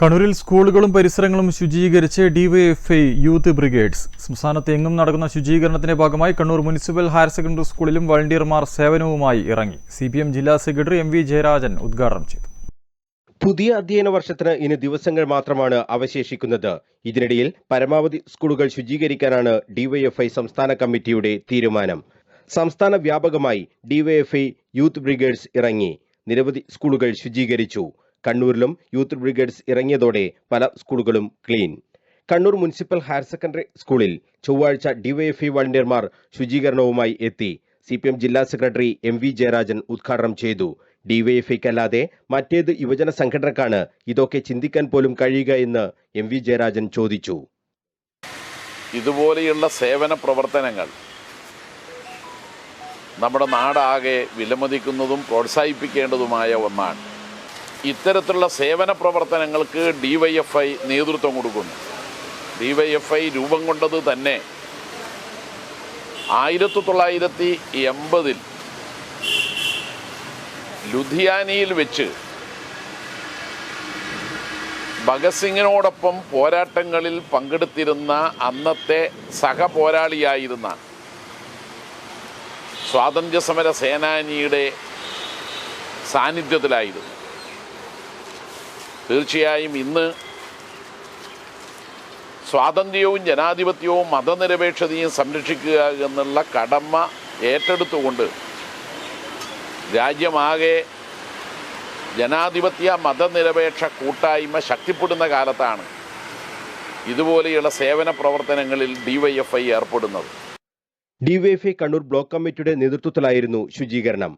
കണ്ണൂരിൽ സ്കൂളുകളും പരിസരങ്ങളും ശുചീകരിച്ച് ഡിവൈഎഫ്ഐ യൂത്ത് ബ്രിഗേഡ്സ്. സംസ്ഥാനത്ത് എങ്ങും നടക്കുന്ന ശുചീകരണത്തിന്റെ ഭാഗമായി കണ്ണൂർ മുനിസിപ്പൽ ഹയർ സെക്കൻഡറി സ്കൂളിലും വളണ്ടിയർമാർ സേവനവുമായി ഇറങ്ങി. സി ജില്ലാ സെക്രട്ടറി എം വി ജയരാജൻ ഉദ്ഘാടനം ചെയ്തു. പുതിയ അധ്യയന വർഷത്തിന് ഇനി ദിവസങ്ങൾ മാത്രമാണ് അവശേഷിക്കുന്നത്. ഇതിനിടയിൽ പരമാവധി സ്കൂളുകൾ ശുചീകരിക്കാനാണ് ഡിവൈഎഫ്ഐ സംസ്ഥാന കമ്മിറ്റിയുടെ തീരുമാനം. സംസ്ഥാന വ്യാപകമായി ഡിവൈഎഫ്ഐ യൂത്ത് ബ്രിഗേഡ്സ് ഇറങ്ങി. നിരവധി സ്കൂളുകൾ ശുചീകരിച്ചു. കണ്ണൂരിലും യൂത്ത് ബ്രിഗേഡ്സ് ഇറങ്ങിയതോടെ പല സ്കൂളുകളും clean. Kannur municipal higher secondary സ്കൂളിൽ ചൊവ്വാഴ്ച ഡിവൈഎഫ്ഇ വളണ്ടിയർമാർ ശുചീകരണവുമായി എത്തി. സി പി എം ജില്ലാ സെക്രട്ടറി എം വി ജയരാജൻ ഉദ്ഘാടനം ചെയ്തു. ഡിവൈഎഫ്ഐക്കല്ലാതെ മറ്റേത് യുവജന സംഘടനക്കാണ് ഇതൊക്കെ ചിന്തിക്കാൻ പോലും കഴിയുക എന്ന് എം വി ജയരാജൻ ചോദിച്ചു. ഇതുപോലെയുള്ള സേവന പ്രവർത്തനങ്ങൾ നമ്മുടെ നാടാകെ വിലമതിക്കുന്നതും പ്രോത്സാഹിപ്പിക്കേണ്ടതുമായ ഒന്നാണ്. ഇത്തരത്തിലുള്ള സേവന പ്രവർത്തനങ്ങൾക്ക് ഡി വൈ എഫ് ഐ നേതൃത്വം കൊടുക്കുന്നു. ഡി വൈ എഫ് ഐ രൂപം കൊണ്ടത് തന്നെ ആയിരത്തി തൊള്ളായിരത്തി എൺപതിൽ ലുധിയാനയിൽ വെച്ച് ഭഗത് സിംഗിനോടൊപ്പം പോരാട്ടങ്ങളിൽ പങ്കെടുത്തിരുന്ന അന്നത്തെ സഹപോരാളിയായിരുന്ന സ്വാതന്ത്ര്യസമര സേനാനിയുടെ സാന്നിധ്യത്തിലായിരുന്നു. തീർച്ചയായും ഇന്ന് സ്വാതന്ത്ര്യവും ജനാധിപത്യവും മതനിരപേക്ഷതയും സംരക്ഷിക്കുക എന്നുള്ള കടമ ഏറ്റെടുത്തുകൊണ്ട് രാജ്യമാകെ ജനാധിപത്യ മതനിരപേക്ഷ കൂട്ടായ്മ ശക്തിപ്പെടുന്ന കാലത്താണ് ഇതുപോലെയുള്ള സേവന പ്രവർത്തനങ്ങളിൽ ഡിവൈഎഫ്ഐ ഏർപ്പെടുന്നത്. ഡിവൈഎഫ്ഐ കണ്ണൂർ ബ്ലോക്ക് കമ്മിറ്റിയുടെ നേതൃത്വത്തിലായിരുന്നു ശുചീകരണം.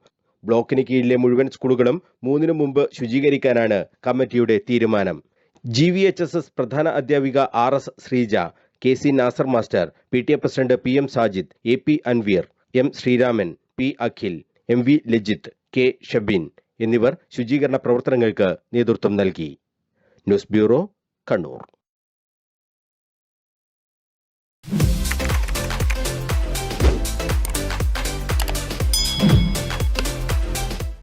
ബ്ലോക്കിന് കീഴിലെ മുഴുവൻ സ്കൂളുകളും മൂന്നിനു മുമ്പ് ശുചീകരിക്കാനാണ് കമ്മിറ്റിയുടെ തീരുമാനം. G V H S S പ്രധാന അധ്യാപിക R S Sreeja K C Nasar master P T A president P M Sajid A P Anveer M Sreeraman P Akhil M V Lajith K Shabin എന്നിവർ ശുചീകരണ പ്രവർത്തനങ്ങൾക്ക് നേതൃത്വം നൽകി. News bureau Kannur.